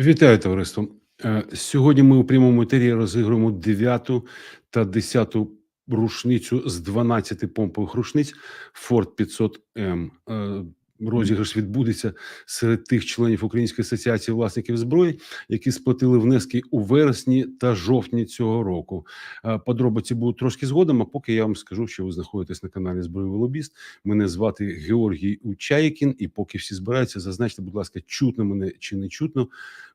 Вітаю товариство. Е, Сьогодні ми у прямому етері розігруємо 9 та 10 рушницю з 12 помпових рушниць Ford 500 М. Розіграш відбудеться серед тих членів Української асоціації власників зброї, які сплатили внески у вересні та жовтні цього року. Е, Подробиці будуть трошки згодом. А поки я вам скажу, що ви знаходитесь на каналі Збройовий лобіст. Мене звати Георгій Учаєкін. І поки всі збираються, зазначте, будь ласка, чутно мене чи не чутно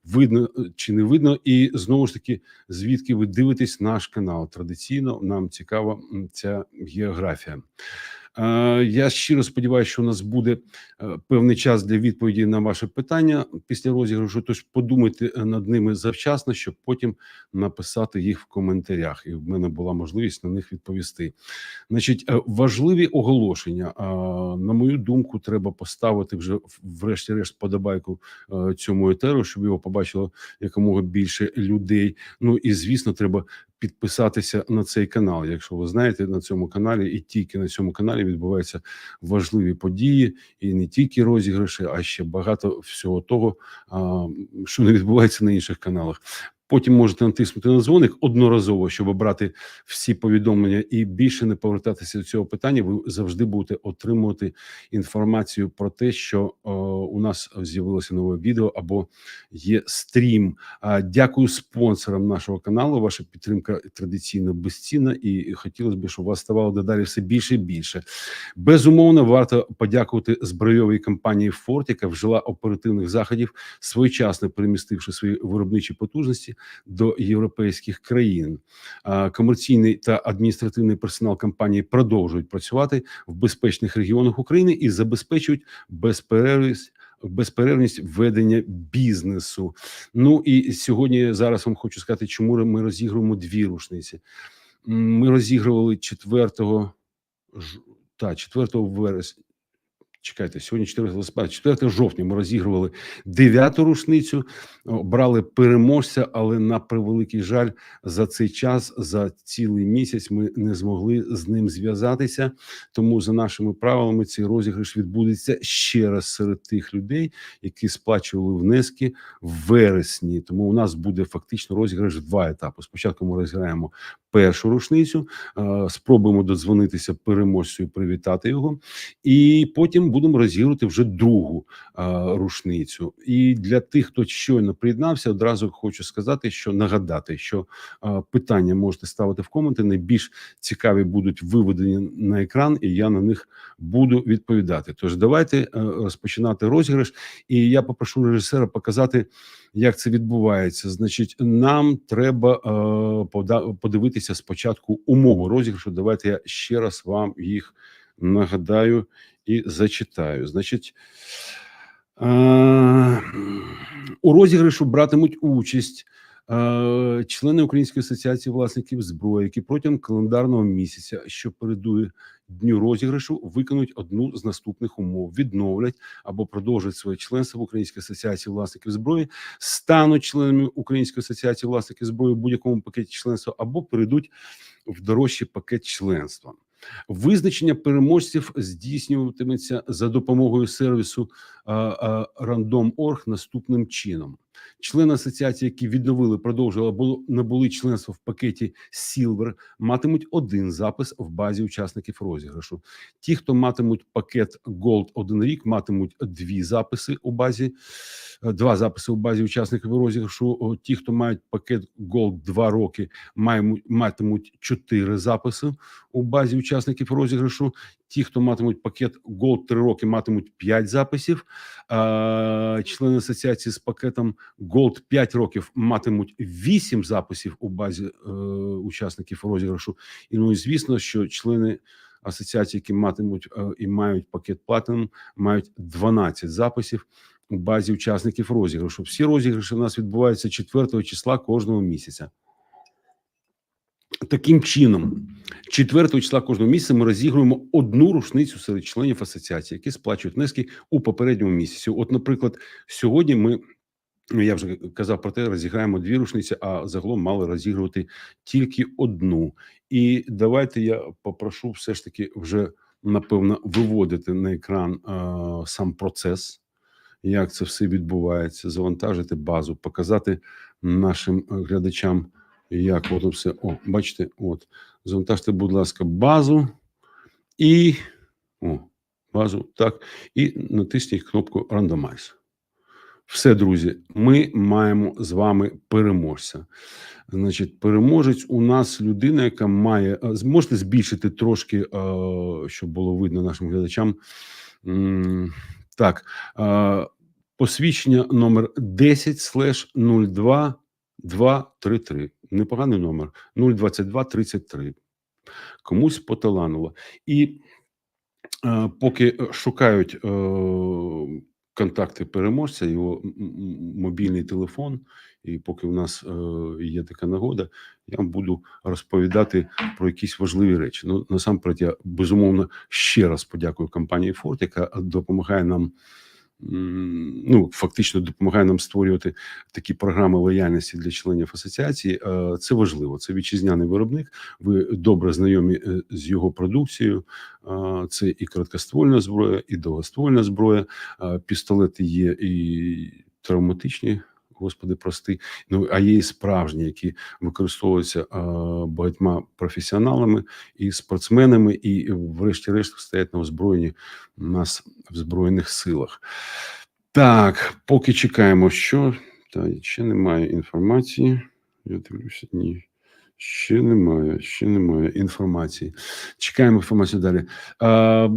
видно е, чи не видно, і знову ж таки, звідки ви дивитесь наш канал. Традиційно нам цікава ця географія. Е, Я щиро сподіваюся, що у нас буде е, певний час для відповіді на ваше питання після розіграшу. Тож подумайте е, над ними завчасно, щоб потім написати їх в коментарях, і в мене була можливість на них відповісти. Значить, важливі оголошення. На мою думку, треба поставити вже врешті-решт подобайку цьому етеру, щоб його побачило якомога більше людей. Ну і звісно, треба підписатися на цей канал. Якщо ви знаєте, на цьому каналі і тільки на цьому каналі відбуваються важливі події, і не тільки розіграші, а ще багато всього того, що не відбувається на інших каналах. Потім можете натиснути на дзвоник одноразово, щоб обрати всі повідомлення і більше не повертатися до цього питання. Ви завжди будете отримувати інформацію про те, що о, у нас з'явилося нове відео або є стрім. А, Дякую спонсорам нашого каналу. Ваша підтримка традиційно безцінна, і хотілося б, щоб вас ставало дедалі все більше і більше. Безумовно, варто подякувати збройовій компанії Форт, яка вжила оперативних заходів, своєчасно перемістивши свої виробничі потужності до європейських країн. Комерційний та адміністративний персонал компанії продовжують працювати в безпечних регіонах України і забезпечують безперервність. Безперервність ведення бізнесу. Ну і сьогодні зараз вам хочу сказати, чому ми розігруємо дві рушниці. Ми розігрували 4 ж- та 4 вересня. Чекайте, сьогодні 4 листопада, 4 жовтня ми розігрували дев'яту рушницю, брали переможця, але на превеликий жаль, за цей час, за цілий місяць, ми не змогли з ним зв'язатися. Тому за нашими правилами цей розіграш відбудеться ще раз серед тих людей, які сплачували внески в вересні. Тому у нас буде фактично розіграш два етапи. Спочатку ми розіграємо першу рушницю, е, спробуємо додзвонитися переможцю і привітати його, і потім будемо розігрувати вже другу рушницю. І для тих, хто щойно приєднався, одразу хочу сказати, що нагадати, що питання можете ставити в коменти. Найбільш цікаві будуть виведені на екран, і я на них буду відповідати. Тож давайте е, розпочинати розіграш. І я попрошу режисера показати, як це відбувається. Значить, нам треба е, подивитися спочатку умови розіграшу. Давайте я ще раз вам їх нагадаю і зачитаю. Значить, у розіграшу братимуть участь. Члени Української асоціації власників зброї, які протягом календарного місяця, що передує дню розіграшу, виконують одну з наступних умов: відновлять або продовжать своє членство в Українській асоціації власників зброї, стануть членами Української асоціації власників зброї в будь-якому пакеті членства, або перейдуть в дорожчий пакет членства. Визначення переможців здійснюватиметься за допомогою сервісу Random.org наступним чином. Члени асоціації, які відновили, продовжили або набули членство в пакеті Silver, матимуть один запис в базі учасників розіграшу. Ті, хто матимуть пакет Gold один рік, матимуть дві записи у базі, е, два записи у базі учасників розіграшу. Ті, хто мають пакет Gold два роки, матимуть чотири записи у базі учасників розіграшу. Ті, хто матимуть пакет Gold 3 роки, матимуть 5 записів. Члени асоціації з пакетом Gold 5 років матимуть 8 записів у базі е, учасників розіграшу. І ну звісно, що члени асоціації, які матимуть е, і мають пакет Platinum, мають 12 записів у базі учасників розіграшу. Всі розіграші у нас відбуваються 4 числа кожного місяця. Таким чином, 4 числа кожного місяця ми розігруємо одну рушницю серед членів асоціації, які сплачують внески у попередньому місяці. От, наприклад, сьогодні ми. ну, Я вже казав про те, розіграємо дві рушниці, а загалом мали розігрувати тільки одну. І давайте я попрошу все ж таки вже напевно виводити на екран е, сам процес як це все відбувається, завантажити базу, показати нашим е, глядачам, як воно все. О, бачите, от завантажте, будь ласка, базу і о, базу, так, і натисніть кнопку Randomize. Все, друзі, ми маємо з вами переможця. Значить, переможець у нас людина, яка має. а, Можете збільшити трошки, е, щоб було видно нашим глядачам. Так, е, посвідчення номер 10 02 233. Непоганий номер 022 33. Комусь поталанило. І е, поки шукають е, контакти переможця, його мобільний телефон, і поки у нас е, є така нагода, я вам буду розповідати про якісь важливі речі. Ну, насамперед, я безумовно ще раз подякую компанії Форт, яка допомагає нам. Ну, фактично допомагає нам створювати такі програми лояльності для членів асоціації. Е, Це важливо. Це вітчизняний виробник. Ви добре знайомі е, з його продукцією. Е, Це і короткоствольна зброя, і довгоствольна зброя. Пістолети є і травматичні. Господи, прости, ну а є і справжні, які використовуються багатьма професіоналами і спортсменами, і, врешті-решт, стоять на озброєнні нас в збройних силах. Так, поки чекаємо, що та ще немає інформації. Я дивлюся, ні. Ще немає, ще немає інформації. Чекаємо інформацію далі. А,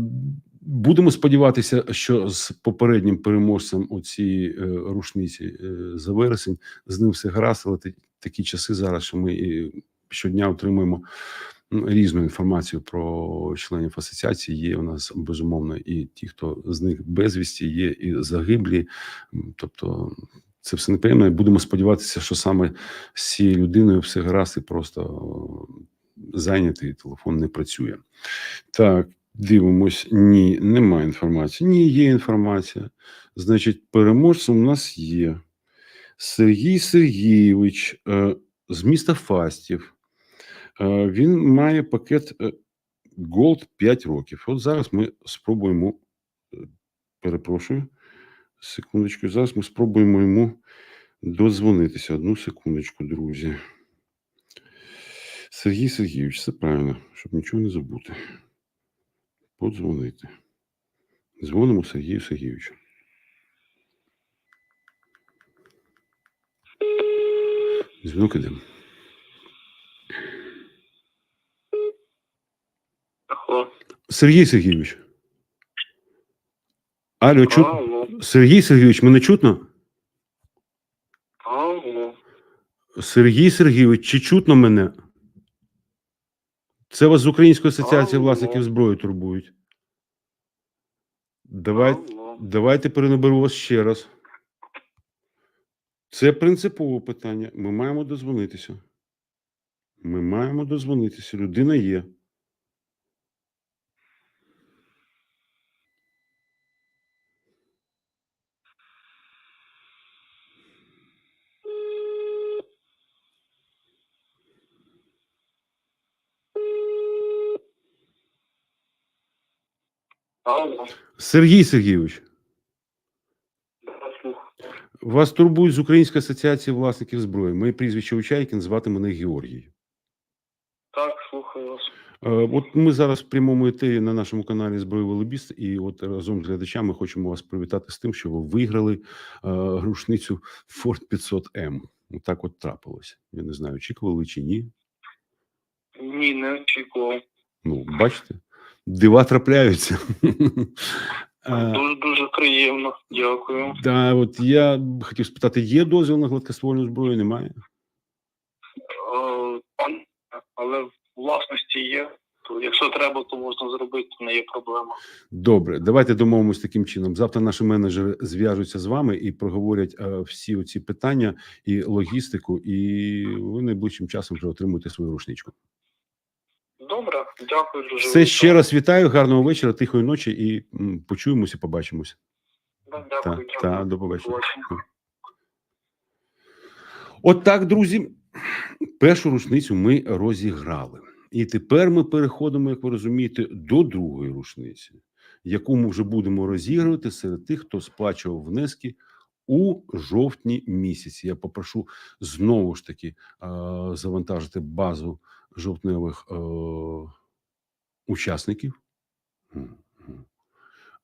будемо сподіватися, що з попереднім переможцем у цій е, рушниці е, за вересень з ним все гаразд, але та- такі часи зараз, що ми і щодня отримуємо різну інформацію про членів асоціації. Є у нас безумовно і ті, хто з них безвісті, є і загиблі. Тобто це все неприємно. Будемо сподіватися, що саме з цією людиною все гаразд і просто зайнятий телефон не працює. Так, дивимось. Ні, немає інформації. Ні, є інформація. Значить, переможцем у нас є Сергій Сергійович е, з міста Фастів. Е, Він має пакет е, Gold 5 років. От зараз ми спробуємо, е, перепрошую, секундочку, зараз ми спробуємо йому дозвонитися. Одну секундочку, друзі. Сергій Сергійович, це правильно, щоб нічого не забути. Подзвонити. Дзвонимо Сергію Сергійовичу. Дзвінок іде. Сергій Сергійович. Алло, чут... Алло. Сергій Сергійович, мене чутно? Алло. Сергій Сергійович, чи чутно мене? Це вас з Української асоціації Алло. власників зброї турбують. Давайте, Алло. давайте перенаберу вас ще раз. Це принципове питання. Ми маємо дозвонитися. Ми маємо дозвонитися. Людина є. Алло. Сергій Сергійович, вас турбують з Української асоціації власників зброї. Моє прізвище Учайкін, звати мене Георгій. Так, слухаю вас. Е, От ми зараз в прямому етері на нашому каналі Збройовий Лобіст, і от разом з глядачами хочемо вас привітати з тим, що ви виграли грушницю Ford 500 M. Так от трапилось. Я не знаю, очікували чи ні. Ні, не очікував. Ну, бачите, дива трапляються. Е, Дуже дуже приємно. Дякую. Та от я хотів спитати: є дозвіл на гладкоствольну зброю? Немає? Е, Але в власності є. Якщо треба, то можна зробити, не є проблема. Добре, давайте домовимось таким чином. Завтра наші менеджери зв'яжуться з вами і проговорять е, всі оці питання і логістику, і ви найближчим часом вже отримуєте свою рушничку. Добре, дякую дуже. Все ще раз вітаю, гарного вечора, тихої ночі і почуємося, побачимося. Да, Дякую, та, дякую. до побачення. От так, друзі, першу рушницю ми розіграли. І тепер ми переходимо, як ви розумієте, до другої рушниці, яку ми вже будемо розігрувати серед тих, хто сплачував внески у жовтні місяці. Я попрошу знову ж таки завантажити базу жовтневих е, учасників.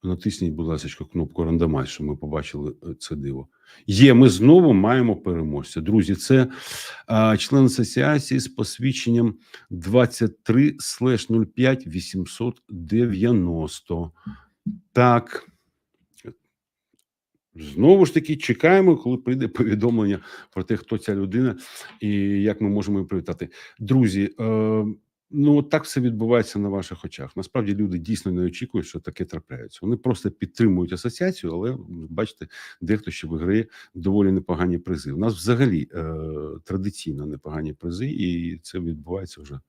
Натисніть, будь ласка, кнопку рандомайз, щоб ми побачили е, це диво. Є, ми знову маємо переможця. Друзі, це а, член асоціації з посвідченням 23 05 890. Так. Знову ж таки, чекаємо, коли прийде повідомлення про те, хто ця людина і як ми можемо її привітати. Друзі, е, ну так все відбувається на ваших очах. Насправді люди дійсно не очікують, що таке трапляється. Вони просто підтримують асоціацію, але бачите, дехто ще виграє доволі непогані призи. У нас взагалі е, традиційно непогані призи, і це відбувається вже.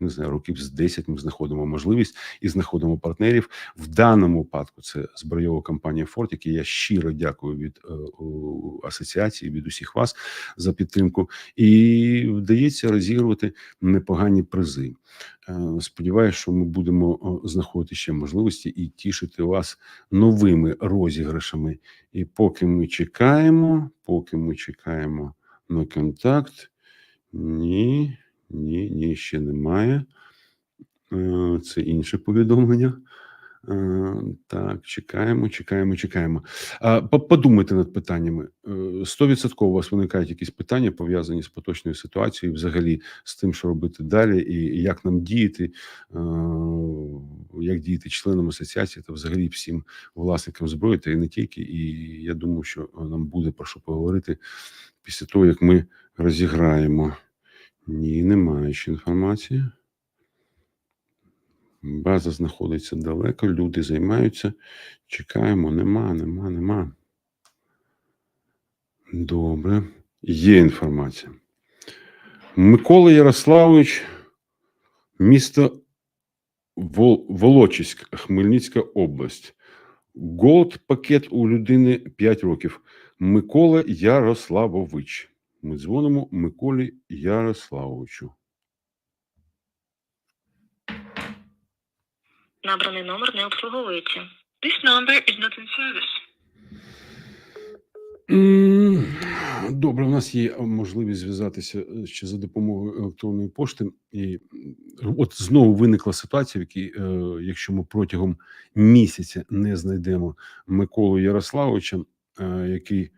Не знаю, років з 10 ми знаходимо можливість і знаходимо партнерів. В даному випадку це збройова компанія Форт, якій я щиро дякую від е, асоціації, від усіх вас за підтримку. І вдається розігрувати непогані призи. Е, Сподіваюся, що ми будемо знаходити ще можливості і тішити вас новими розіграшами. І поки ми чекаємо, поки ми чекаємо на контакт, ні, ні, ні, ще немає. Е, Це інше повідомлення. Е, Так, чекаємо, чекаємо, чекаємо. Подумайте над питаннями. Е, Стовідсотково у вас виникають якісь питання пов'язані з поточною ситуацією, взагалі з тим, що робити далі, і як нам діяти, як діяти членам асоціації та взагалі всім власникам зброї, та і не тільки. І я думаю, що нам буде про що поговорити після того, як ми розіграємо. Ні, немає ще інформації. База знаходиться далеко, люди займаються. Чекаємо, нема, нема, нема. Добре. Є інформація. Микола Ярославович, місто Вол- Волочиськ, Хмельницька область. Голд пакет у людини 5 років. Микола Ярославович. Ми дзвонимо Миколі Ярославовичу. Набраний номер не обслуговується. This number is not in service. Добре, у нас є можливість зв'язатися е, ще за допомогою електронної пошти. І от знову виникла ситуація, в якій, е, якщо ми протягом місяця не знайдемо Миколу Ярославовича, е, який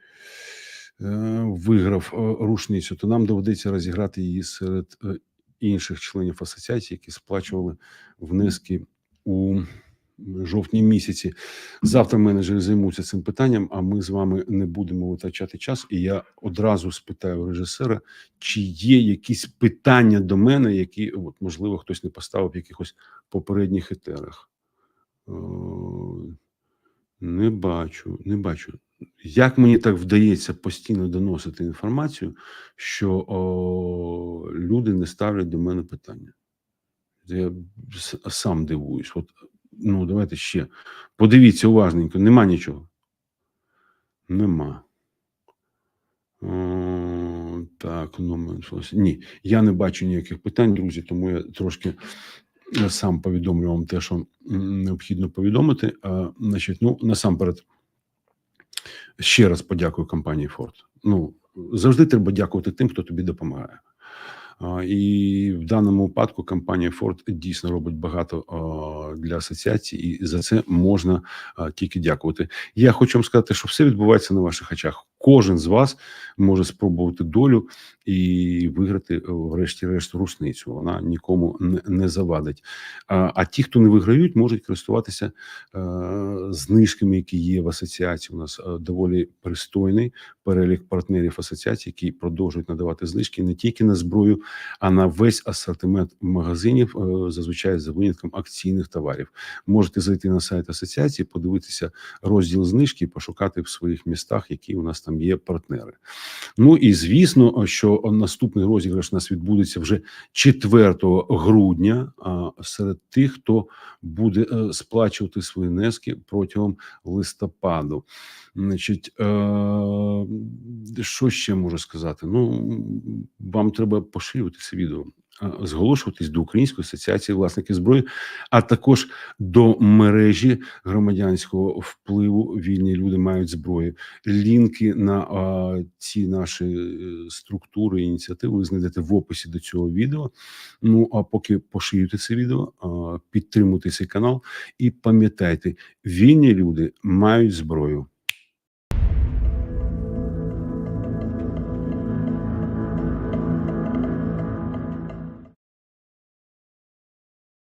виграв е, рушницю, то нам доведеться розіграти її серед е, інших членів асоціації, які сплачували внески у жовтні місяці. Завтра менеджери займуться цим питанням, а ми з вами не будемо витрачати час. І я одразу спитаю режисера, чи є якісь питання до мене, які от, можливо хтось не поставив в якихось попередніх етерах. Е, Не бачу, не бачу. Як мені так вдається постійно доносити інформацію, що о, люди не ставлять до мене питання? Я сам дивуюсь. От, ну, давайте ще. Подивіться уважненько, нема нічого. Нема. О, так, щось. Ні, я не бачу ніяких питань, друзі, тому я трошки е, сам повідомлю вам те, що необхідно повідомити. А, значить, ну, насамперед, ще раз подякую компанії Форд. Ну, завжди треба дякувати тим, хто тобі допомагає. І в даному випадку компанія Ford дійсно робить багато для асоціації, і за це можна тільки дякувати. Я хочу вам сказати, що все відбувається на ваших очах. Кожен з вас може спробувати долю і виграти, е, врешті-решт, рушницю. Вона нікому не, завадить. А, а ті, хто не виграють, можуть користуватися е, знижками, які є в асоціації. У нас е, доволі пристойний перелік партнерів асоціації, які продовжують надавати знижки не тільки на зброю, а на весь асортимент магазинів, зазвичай за винятком акційних товарів. Можете зайти на сайт асоціації, подивитися розділ знижки пошукати в своїх містах, які у нас там є партнери. Ну і звісно, що наступний розіграш у нас відбудеться вже 4 грудня серед тих, хто буде е, сплачувати свої внески протягом листопаду. Значить, е, що ще можу сказати? Ну, вам треба поширювати це відео. Зголошуватись до Української асоціації власників зброї, а також до мережі громадянського впливу. Вільні люди мають зброю. Лінки на а, ці наші е, структури ініціативи ви знайдете в описі до цього відео. Ну а поки поширюйте це відео, підтримуйте цей канал і пам'ятайте, вільні люди мають зброю.